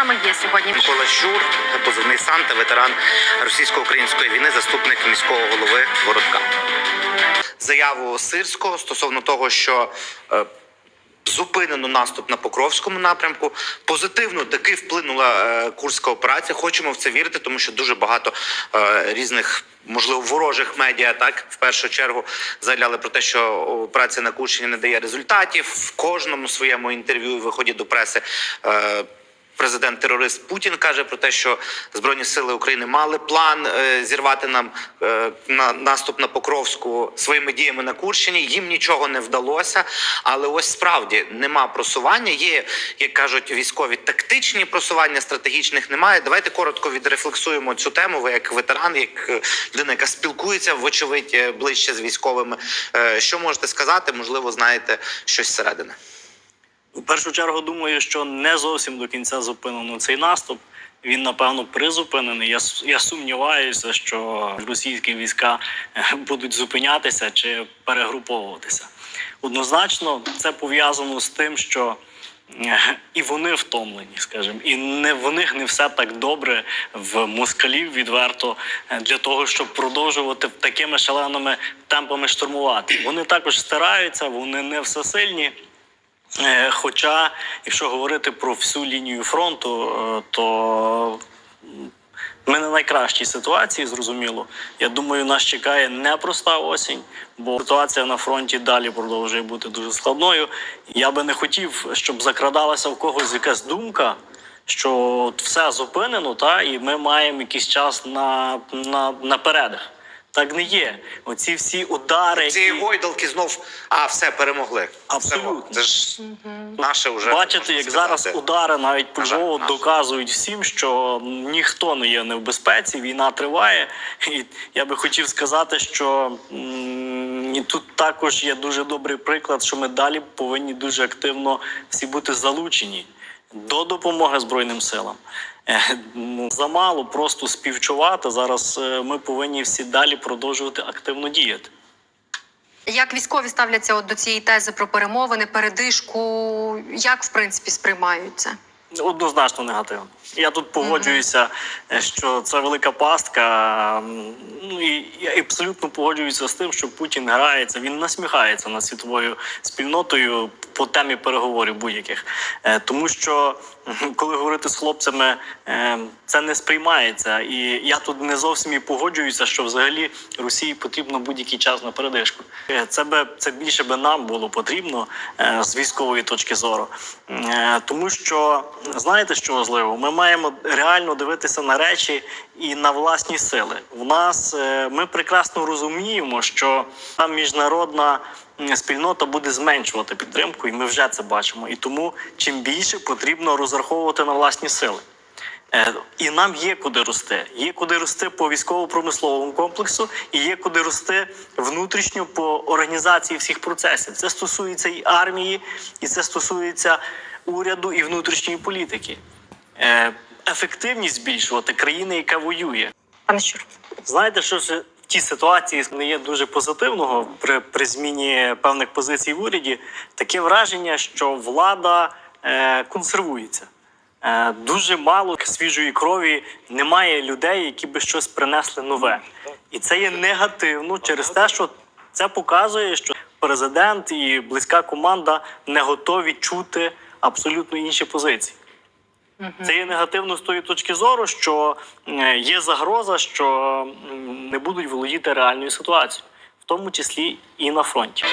нами є сьогодні. Микола Щур, позивний Санта, ветеран російсько-української війни, заступник міського голови Городка. Заяву Сирського стосовно того, що е, зупинено наступ на Покровському напрямку. Позитивно таки вплинула е, курська операція. Хочемо в це вірити, тому що дуже багато е, різних. Можливо, ворожих медіа так в першу чергу заявляли про те, що операція на Курщині не дає результатів. В кожному своєму інтерв'ю і виході до преси е, Президент-терорист Путін каже про те, що Збройні сили України мали план е, зірвати нам е, на наступ на Покровську своїми діями на Курщині. Їм нічого не вдалося. Але ось справді нема просування. Є, як кажуть, військові тактичні просування, стратегічних немає. Давайте коротко відрефлексуємо цю тему. Ви як ветеран, як е, людина, яка спілкується, вочевидь, ближче з військовими. Що можете сказати? Можливо, знаєте щось зсередини. В першу чергу думаю, що не зовсім до кінця зупинено цей наступ. Він напевно призупинений. Я я сумніваюся, що російські війська е, будуть зупинятися чи перегруповуватися. Однозначно, це пов'язано з тим, що е, і вони втомлені, скажімо, і не в них не все так добре в москалів відверто е, для того, щоб продовжувати такими шаленими темпами штурмувати. Вони також стараються, вони не всесильні. Е, Хоча, якщо говорити про всю лінію фронту, е, то ми в найкращій ситуації, зрозуміло. Я думаю, нас чекає непроста осінь, бо ситуація на фронті далі продовжує бути дуже складною. Я би не хотів, щоб закрадалася в когось якась думка. Що все зупинено, та і ми маємо якийсь час на, на, на передих. Так не є. Оці всі удари, Цієї які... гойдалки знов а все перемогли. Абсолютно. Це ж наше вже Бачите, як сказати. зараз удари навіть по Львову доказують всім, що ніхто не є не в безпеці, війна триває. І я би хотів сказати, що і тут також є дуже добрий приклад, що ми далі повинні дуже активно всі бути залучені до допомоги Збройним силам. Е, ну, Замало просто співчувати. Зараз е, ми повинні всі далі продовжувати активно діяти. Як військові ставляться от до цієї тези про перемовини, передишку? Як в принципі сприймають це? Однозначно негативно. Я тут погоджуюся, е, що це велика пастка. Ну і я абсолютно погоджуюся з тим, що Путін грається. Він насміхається над світовою спільнотою по темі переговорів будь-яких. Е, Тому що коли говорити з хлопцями, е, це не сприймається. І я тут не зовсім і погоджуюся, що взагалі Росії потрібно будь-який час на передишку. Е, Це би це більше би нам було потрібно е, з військової точки зору. Е, Тому що знаєте, що важливо? Ми маємо реально дивитися на речі і на власні сили. В нас ми прекрасно розуміємо, що там міжнародна спільнота буде зменшувати підтримку, і ми вже це бачимо. І тому чим більше потрібно розраховувати на власні сили. Е, І нам є куди рости. Є куди рости по військово-промисловому комплексу, і є куди рости внутрішньо по організації всіх процесів. Це стосується і армії, і це стосується уряду і внутрішньої політики. Е, Ефективність збільшувати країни, яка воює. Пане Щур. Знаєте, що тій ситуації не є дуже позитивного при, при зміні певних позицій в уряді. Таке враження, що влада е, консервується. Е, дуже мало свіжої крові, немає людей, які би щось принесли нове. І це є негативно через те, що це показує, що президент і близька команда не готові чути абсолютно інші позиції. Це є негативно з тої точки зору, що є загроза, що не будуть володіти реальною ситуацією, в тому числі і на фронті.